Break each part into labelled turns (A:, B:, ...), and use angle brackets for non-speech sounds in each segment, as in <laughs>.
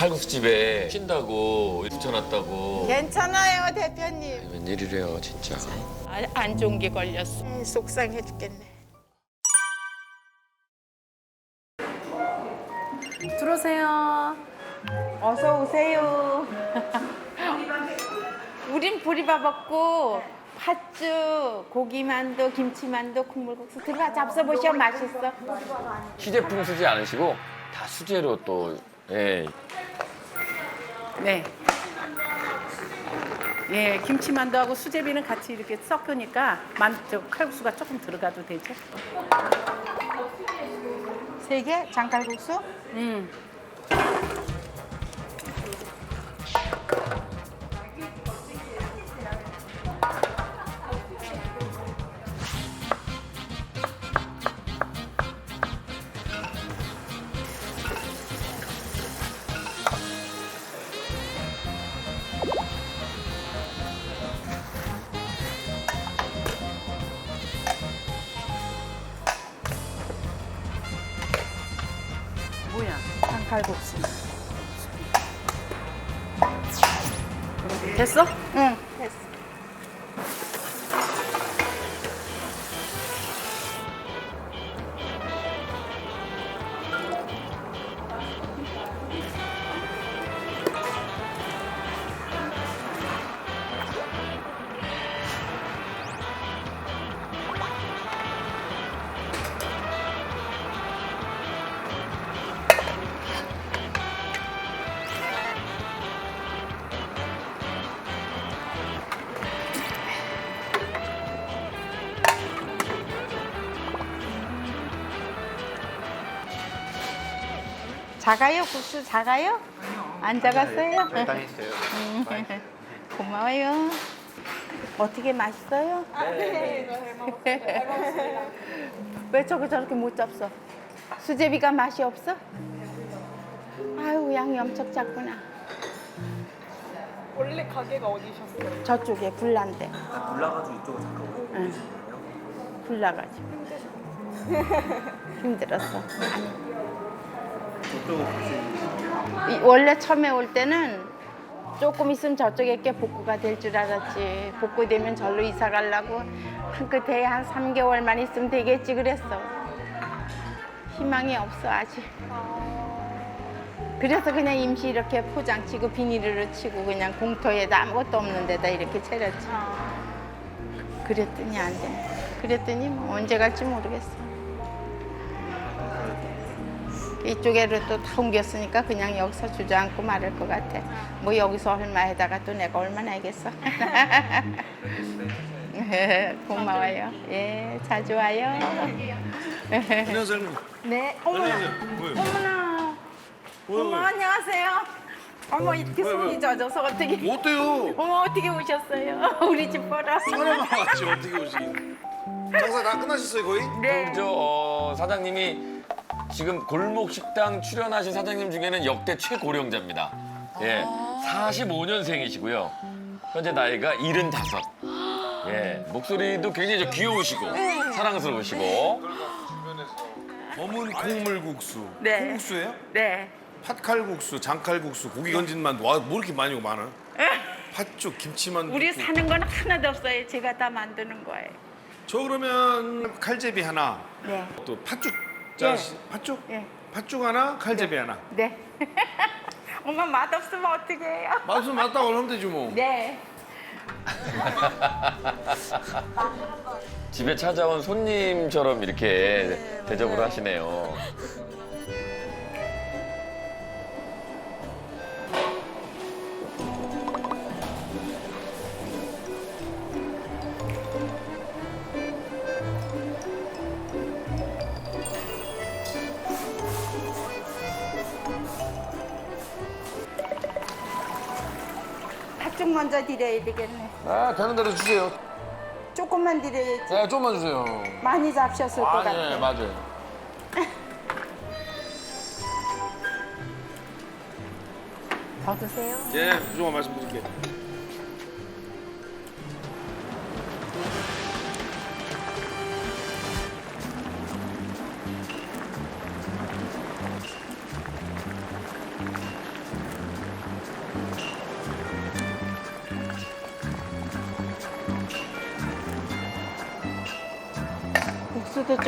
A: 칼국수 집에 쉰다고 붙여놨다고.
B: 괜찮아요, 대표님.
A: 웬일이래요, 진짜.
B: 아, 안 좋은 게 걸렸어. 에이, 속상해 죽겠네.
C: 들어오세요.
B: 어서 오세요. <laughs> 우린 보리밥 없고 팥죽, 고기만두, 김치만두, 콩물국수 들어가 잡숴보셔 맛있어.
A: 시제품 쓰지 않으시고 다 수제로 또 예.
C: 네. 예, 김치만두 하고 수제비는 같이 이렇게 섞으니까 만, 저 칼국수가 조금 들어가도 되죠?
B: 세 개? 장칼국수?
C: 음.
B: 칼국수.
C: 됐어?
B: 응, 작아요? 국수 작아요? 안 작았어요?
D: 적당했어요.
B: 음, <laughs> 고마워요. 어떻게 맛있어요? 왜 저거 저렇게 못 잡숴? 수제비가 맛이 없어? 아유 양이 엄청 작구나.
E: 원래 가게가 어디셨어요?
B: 저쪽에 불난데.
D: 불나가지고 이쪽으로 잠깐 오고
B: 응. 불나가지고. <laughs> 힘들었어. 이- 원래 처음에 올 때는 조금 있으면 저쪽에 게 복구가 될 줄 알았지. 복구되면 절로 이사 가려고 한 끝에 한 3개월만 있으면 되겠지 그랬어. 희망이 없어 아직. 그래서 그냥 임시 이렇게 포장 치고 비닐으로 치고 그냥 공터에다 아무것도 없는 데다 이렇게 차렸지. 그랬더니 안 돼. 그랬더니 뭐 언제 갈지 모르겠어. 이쪽에로 또 다 옮겼으니까 그냥 여기서 주저앉고 말을 것 같아. 뭐 여기서 얼마 해다가 또 내가 얼마나 하겠어. <laughs> 고마워요. 예, 자주 와요.
F: 안녕하세요.
B: 네, 어머나? 어머나. 어머, 안녕하세요. 어머, 이렇게
F: 왜, 왜?
B: 손이 젖어서 어떻게.
F: 뭐 어때요?
B: 어머, 어떻게 오셨어요? <laughs> 우리 집 보러.
F: 사람만 왔지 어떻게 오시? 장사 다 끝나셨어요 거의?
B: 네.
A: 저 어, 사장님이 지금 골목 식당 출연하신 사장님 중에는 역대 최고령자입니다. 예, 45년생이시고요. 현재 나이가 75. 예, 목소리도 굉장히 저 귀여우시고 사랑스러우시고
F: 검은 콩물국수.
B: 네.
F: 콩국수예요?
B: 네.
F: 팥칼국수, 장칼국수, 고기 건진 만두. 와, 뭐 이렇게 많이 많아? 팥죽, 김치만두.
B: 우리 사는 건 하나도 없어요. 제가 다 만드는 거예요.
F: 저 그러면 칼제비 하나.
B: 네.
F: 또 팥죽. 자,
B: 예.
F: 시- 팥죽?
B: 예.
F: 팥죽 하나, 칼제비 하나.
B: 네. <laughs> 엄마 맛 없으면 어떻게 해요?
F: 맛은 맞다고 하면 되지 뭐.
B: 네. <laughs>
A: 집에 찾아온 손님처럼 이렇게 대접을 하시네요.
B: 먼저 드려야 되겠네.
F: 아, 되는 대로 주세요.
B: 조금만 드려야지.
F: 네, 좀만 주세요.
B: 많이 잡셨을 것
F: 아,
B: 같아.
F: 예, 맞아요. <laughs>
B: 더 드세요.
F: 예, 조금만 말씀드릴게요.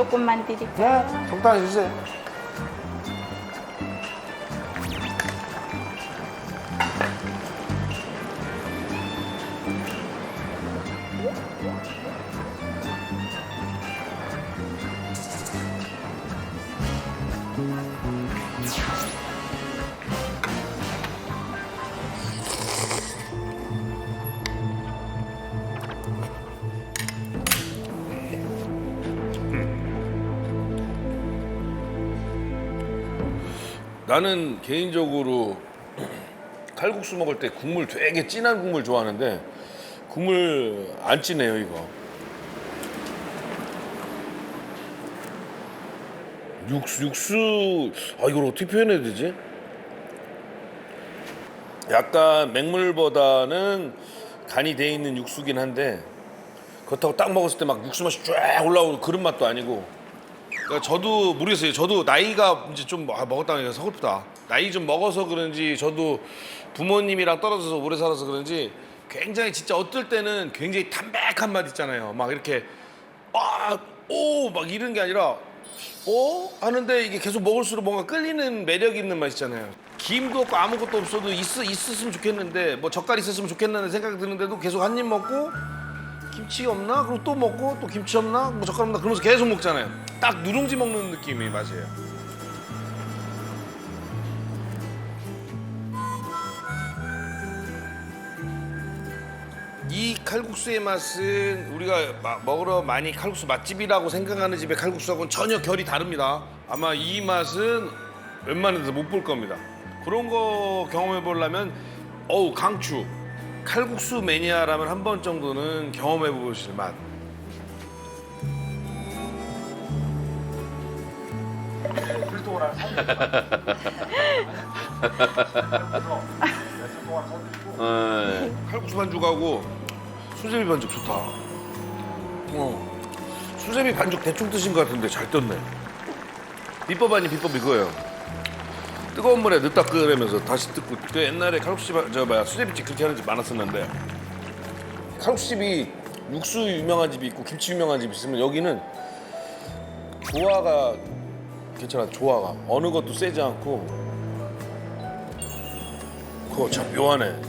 B: 조금만 드릴까요?
F: 네, 적당히 주세요. 나는 개인적으로 칼국수 먹을 때 국물 되게 진한 국물 좋아하는데 국물 안 진해요 이거. 육수 육수 아 이걸 어떻게 표현해야 되지? 약간 맹물보다는 간이 돼 있는 육수긴 한데 그렇다고 딱 먹었을 때 막 육수 맛이 쫙 올라오는 그런 맛도 아니고 그러니까 저도 모르겠어요. 저도 나이가 이제 좀 아, 먹었다니까 서글프다. 나이 좀 먹어서 그런지 저도 부모님이랑 떨어져서 오래 살아서 그런지 굉장히 진짜 어떨 때는 굉장히 담백한 맛 있잖아요. 막 이렇게 아오막 이런 게 아니라 오 하는데 이게 계속 먹을수록 뭔가 끌리는 매력 있는 맛 있잖아요. 김도 없고 아무것도 없어도 있, 있었으면 좋겠는데 뭐 젓갈 있었으면 좋겠다는 생각이 드는데도 계속 한 입 먹고 김치 없나? 그리고 또 먹고 또 김치 없나? 뭐 젓갈 없나? 그러면서 계속 먹잖아요. 딱 누룽지 먹는 느낌이 맛이에요. 이 칼국수의 맛은 우리가 마- 먹으러 많이 칼국수 맛집이라고 생각하는 집의 칼국수하고는 전혀 결이 다릅니다. 아마 이 맛은 웬만한 데서 못 볼 겁니다. 그런 거 경험해 보려면 어우 강추 칼국수 매니아라면 한 번 정도는 경험해 보실 맛.
A: 예. <laughs>
F: 칼국수 반죽하고 수제비 반죽 좋다. 어. 수제비 반죽 대충 뜨신 것 같은데 잘 떴네. 비법 아닌 비법 이거예요. 뜨거운 물에 넣다 끓으면서 다시 뜯고 그 옛날에 칼국수집 저 뭐야 수제비집 그렇게 하는 집 많았었는데 칼국수집이 육수 유명한 집이 있고 김치 유명한 집이 있으면 여기는 조화가 괜찮아 조화가 어느 것도 세지 않고 그거 참 묘하네.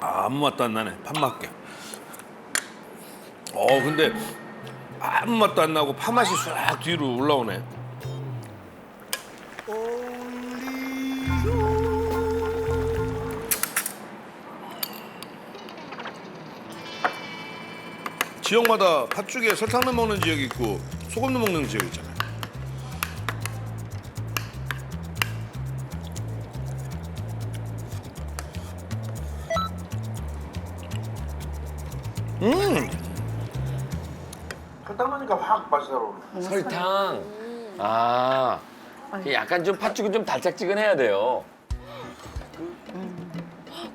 F: 아, 아무 맛도 안 나네. 판맛게. 어, 근데 아무 맛도 안 나고 파 맛이 싹 뒤로 올라오네. 지역마다 팥죽에 설탕 넣어 먹는 지역이 있고 소금 넣어 먹는 지역이 있잖
A: 설탕. 아. 약간 좀 팥죽은 좀 달짝지근해야 돼요.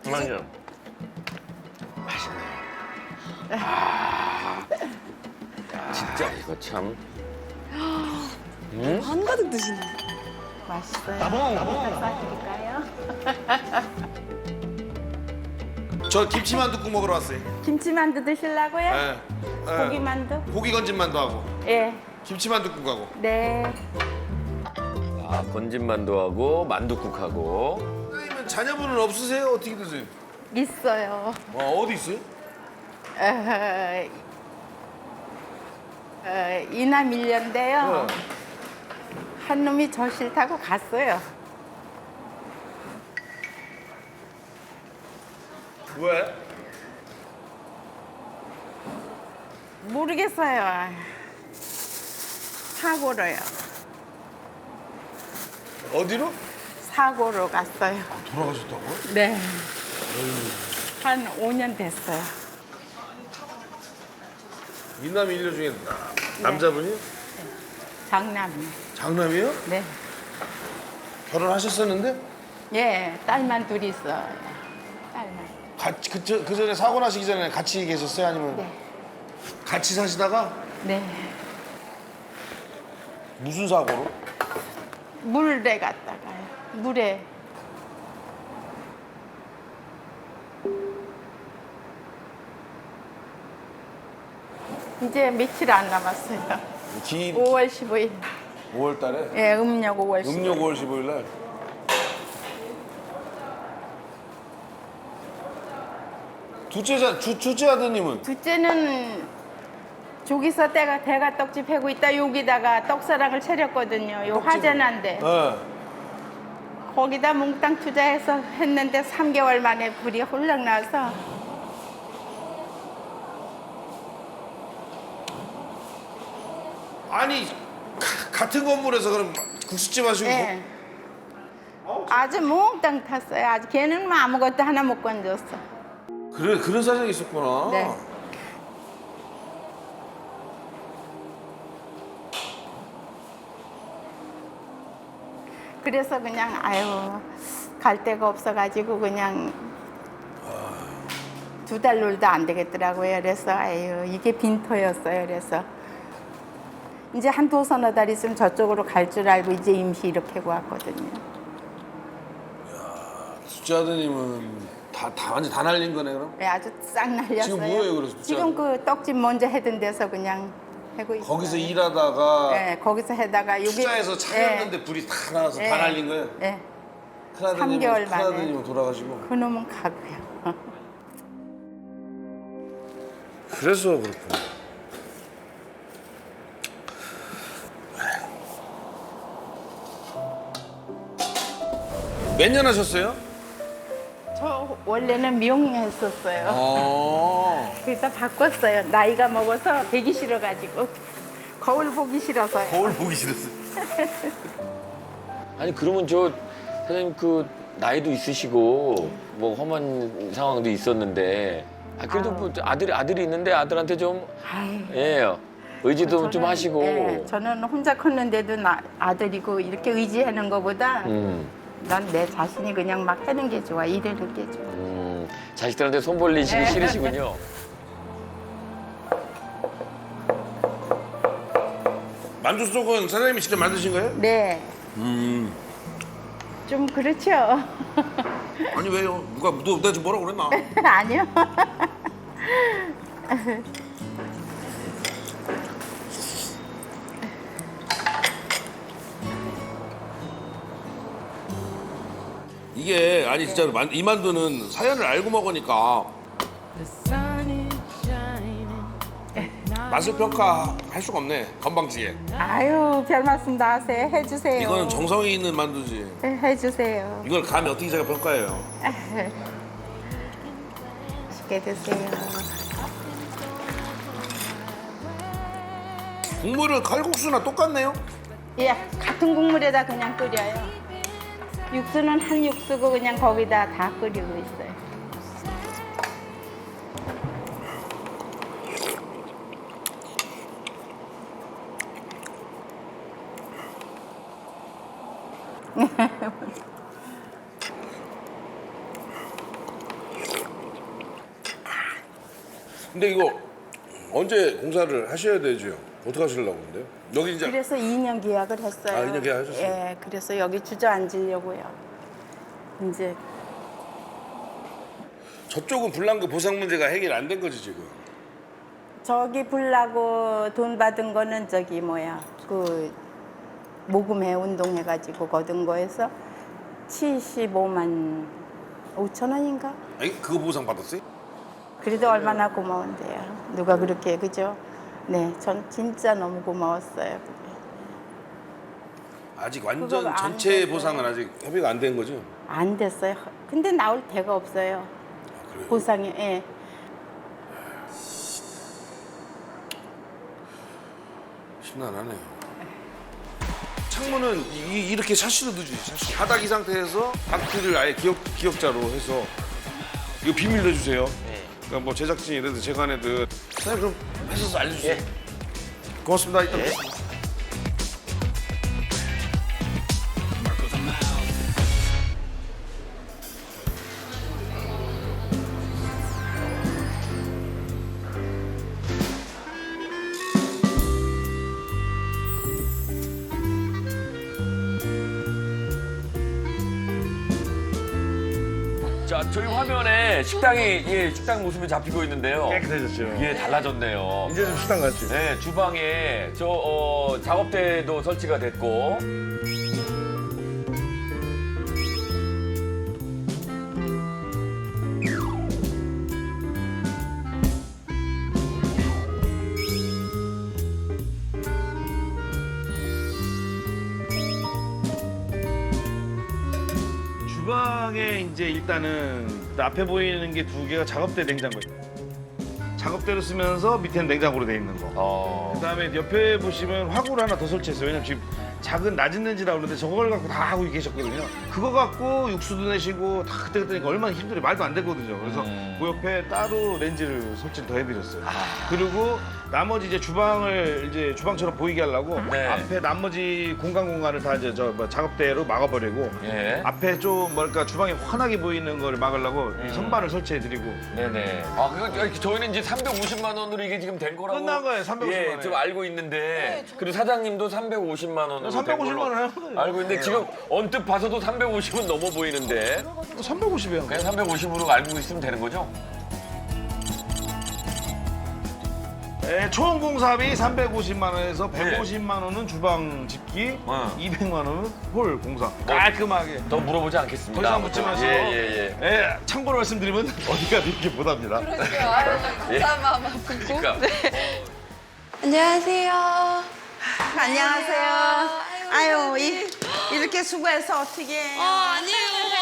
A: 맞아요. 맛있네. 아. 진짜 이거 참.
E: 한가득 드시네.
B: 맛있어요. 싸드릴까요? <laughs>
F: 저 김치만둣국 먹으러 왔어요.
B: 김치만두 드시려고요?
F: 예. 예.
B: 고기만두?
F: 고기 건진 만두 하고
B: 예.
F: 김치만둣국하고.
B: 네.
A: 아, 건진 만두하고 만두국하고.
F: 선생님은 자녀분은 없으세요? 어떻게 되세요?
B: 있어요.
F: 어, 어디 있어요?
B: 어, 어, 이남
F: 네.
B: 1년인데요. 한 놈이 저 싫다고 갔어요.
F: 왜?
B: 모르겠어요. 사고로요.
F: 어디로?
B: 사고로 갔어요.
F: 돌아가셨다고?
B: 네. 한 5년 됐어요.
F: 이남 일녀 중에 남자분이?
B: 장남이.
F: 장남이요?
B: 네.
F: 결혼하셨었는데?
B: 예, 딸만 둘 있어요. 딸만.
F: 같이 그, 저- 그 전에 사고 나시기 전에 같이 계셨어요? 아니면?
B: 네.
F: 같이 사시다가
B: 네.
F: 무슨 사고로?
B: 물에 갔다가요. 물에. 이제 며칠 안 남았어요.
F: 기
B: 5월 15일.
F: 5월 달에
B: 예, 음력 5월 15일.
F: 음력 5월 15일 날 둘째 자 주, 둘째 아드님은
B: 둘째는 저기서 때가 대가 떡집 해고 있다 여기다가 떡사랑을 차렸거든요. 요 화재난데
F: 네.
B: 거기다 몽땅 투자해서 했는데 3개월 만에 불이 홀랑 나서
F: 아니 가- 같은 건물에서 그럼 국수집 하시고
B: 예. 아주 몽땅 탔어요. 아주 걔는 뭐 아무것도 하나 못 건졌어.
F: 그래 그런 사정이 있었구나.
B: 네. 그래서 그냥 아유 갈 데가 없어가지고 그냥 두 달 놀다 안 되겠더라고요. 그래서 아유 이게 빈터였어요. 그래서 이제 한두 서너 달 있으면 저쪽으로 갈 줄 알고 이제 임시 이렇게 왔거든요.
F: 둘째 아드님은 다, 다 완전 다 날린 거네 그럼?
B: 네, 아주 싹 날렸어요.
F: 지금 뭐예요, 그래서?
B: 지금 그 떡집 먼저 해던 데서 그냥 하고 있어요.
F: 거기서 일하다가
B: 네, 거기서 해다가 여기
F: 투자해서 차렸는데 불이 다 나와서 다 날린 거예요?
B: 네,
F: 큰아드님은,
B: 3개월 만에.
F: 큰아드님은 돌아가시고
B: 그놈은 가고요. <laughs>
F: 그래서 그렇구나. 몇 년 하셨어요?
B: 저 원래는 미용했었어요.
F: 어. <laughs>
B: 그래서 바꿨어요. 나이가 먹어서 되기 싫어가지고 거울 보기 싫어서요.
F: 거울 보기 싫었어. <laughs>
A: 아니 그러면 저 사장님 그 나이도 있으시고 뭐 험한 상황도 있었는데 아 그래도 뭐 아들이 아들이 있는데 아들한테 좀
B: 아유,
A: 예. 의지도 좀
B: 저는,
A: 하시고.
B: 예, 저는 혼자 컸는데도 나, 아들이고 이렇게 의지하는 것보다
A: 음,
B: 난 내 자신이 그냥 막 하는 게 좋아. 일하는 게 좋아.
A: 음, 자식들한테 손 벌리시기
B: 네.
A: 싫으시군요. <laughs>
F: 만두 속은 사장님이 직접 만드신 거예요?
B: 네,
F: 음.
B: 좀 그렇죠. <laughs>
F: 아니 왜요? 누가 너 내가 지금 뭐라고 그랬나? <laughs>
B: 아니요.
F: 이게 아니 진짜로 만- 이 만두는 사연을 알고 먹으니까 맛을 평가할 수가 없네 건방지게
B: 아유, 별 말씀 다 하세요. 해주세요.
F: 이거는 정성이 있는 만두지
B: 네, 해주세요.
F: 이걸 감히 어떻게 제가 평가해요
B: 맛있게 드세요.
F: 국물은 칼국수나 똑같네요
B: 예, 같은 국물에다 그냥 끓여요. 육수는 한 육수고 그냥 거기다 다 끓이고 있어요.
F: 근데 이거 언제 공사를 하셔야 되죠? 어떻게 하시려고 근데? 여기 이제
B: 그래서 2년 계약을 했어요.
F: 아, 2년 계약하셨어요?
B: 예, 그래서 여기 주저앉으려고요. 이제
F: 저쪽은 불난 거 보상 문제가 해결 안 된 거지 지금
B: 저기 불나고 돈 받은 거는 저기 뭐야 그 모금회 운동해가지고 거둔 거에서 75만 5천 원인가?
F: 아니 그거 보상 받았어요?
B: 그래도 얼마나 고마운데요. 누가 그렇게 그죠? 네, 전 진짜 너무 고마웠어요.
F: 아직 완전
B: 그거 안
F: 전체
B: 됐어요.
F: 보상은 아직 협의가 안 된 거죠?
B: 안 됐어요. 근데 나올 데가 없어요.
F: 그래요?
B: 보상이 예.
F: 심란하네요. 창문은 이, 이렇게 샤시로 넣어주지 샤시. 바닥 이 상태에서 바퀴를 아예 기억, 기억자로 해서 이거 비밀 넣어주세요. 그러니까 뭐 제작진이라든 제관에든 사장님 그럼 해서 알려주세요. 고맙습니다. 이따 뵙겠습니다.
A: 자, 저희 화면에 식당이 예, 식당 모습이 잡히고 있는데요.
F: 깨끗해졌죠.
A: 예, 달라졌네요.
F: 이제 좀 식당 같지.
A: 네, 주방에 저 어, 작업대도 설치가 됐고.
F: 주방에 이제 일단은 앞에 보이는 게 두 개가 작업대 냉장고예요. 작업대로 쓰면서 밑에는 냉장고로 돼 있는 거.
A: 어.
F: 그다음에 옆에 보시면 화구를 하나 더 설치했어요. 왜냐면 지금 작은 낮은 렌지라고 그러는데 저걸 갖고 다 하고 계셨거든요. 그거 갖고 육수도 내시고 다 그때 그때니까 얼마나 힘들어요. 말도 안 되거든요. 그래서
A: 음.
F: 그 옆에 따로 렌지를 설치를 더 해드렸어요. 그리고 나머지 이제 주방을 이제 주방처럼 보이게 하려고
A: 네.
F: 앞에 나머지 공간 공간을 다 이제 저뭐 작업대로 막아버리고
A: 예.
F: 앞에 좀 뭐랄까 주방이 환하게 보이는 걸 막으려고
A: 음.
F: 이 선반을 설치해드리고
A: 네네. 아, 그거 저희는 이제 350만 원으로 이게 지금 된 거라고.
F: 끝난 거예요, 350만
A: 예,
F: 원에.
A: 좀 알고 있는데. 그리고 사장님도 350만 원으로.
F: 350만 원 해요.
A: 알고 있는데 지금 언뜻 봐서도 350은 넘어 보이는데
F: 350이에요.
A: 그냥 350으로 알고 있으면 되는 거죠?
F: 네, 총 공사비 350만 원에서 150만 원은 주방 집기,
A: 어.
F: 200만 원은 홀 공사. 깔끔하게.
A: 더 물어보지 않겠습니다.
F: 더 이상 묻지 마시고.
A: 예, 예, 예.
F: 예, 참고로 말씀드리면 <laughs> 어디가 이렇게 못합니다. <laughs>
A: 그러니까
B: 안녕하세요. 안녕하세요. 아유, 이, 이렇게 수고해서 어떻게
G: 아, 아니에요.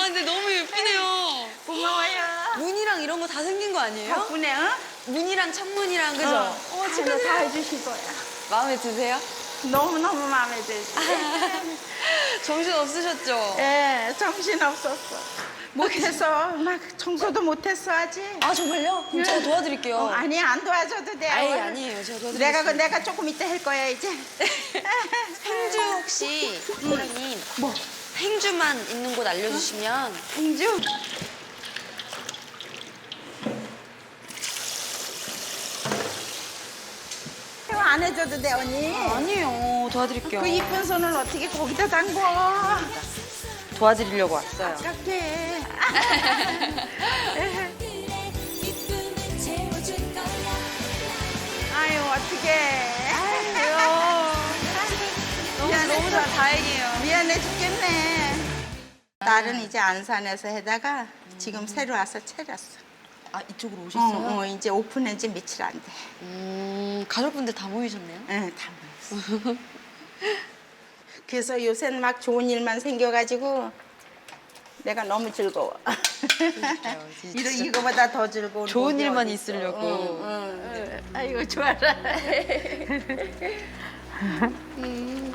G: 근데 너무 예쁘네요.
B: 고마워요.
G: 문이랑 이런 거 다 생긴 거 아니에요?
B: 덕분에, 어?
G: 문이랑 창문이랑 그죠?
B: 어, 진짜 다 해주신 거야.
G: 마음에 드세요?
B: 너무너무 마음에 들지. <laughs>
G: 정신 없으셨죠?
B: 예, 정신 없었어. 못해서 막 청소도 못했어 아직.
G: 아 정말요? 그럼 제가 도와드릴게요.
B: 어, 아니 안 도와줘도 돼.
G: 아니. 아니에요. 제가 도와드릴게요.
B: 내가 그 내가 조금 이따 할 거야 이제. <laughs>
G: 행주 혹시 사장님 뭐 행주만 있는 곳 알려주시면
B: 행주. 이거 안 해줘도 돼 언니.
G: 아니에요. 도와드릴게요.
B: 그 이쁜 손을 어떻게 거기다 담궈?
G: 도와드리려고 왔어요.
B: 아깝게. 아유 어떻게? 아유.
G: 너무 너무 다 다행이에요.
B: 미안해 죽겠네. 딸은 이제 안산에서 해다가 지금 새로 와서 차렸어.
G: 아 이쪽으로
B: 어,
G: 오셨어요?
B: 어, 이제 오픈한 지 며칠 안 돼.
G: 음 가족분들 다 모이셨네요.
B: 응, 다 모였어. <laughs> 그래서 요새는 막 좋은 일만 생겨가지고 내가 너무 즐거워. <laughs>
G: 진짜.
B: 이런 이거보다 더 즐거운
G: 좋은 일만 있으려고.
B: 아이고 좋아라. <laughs>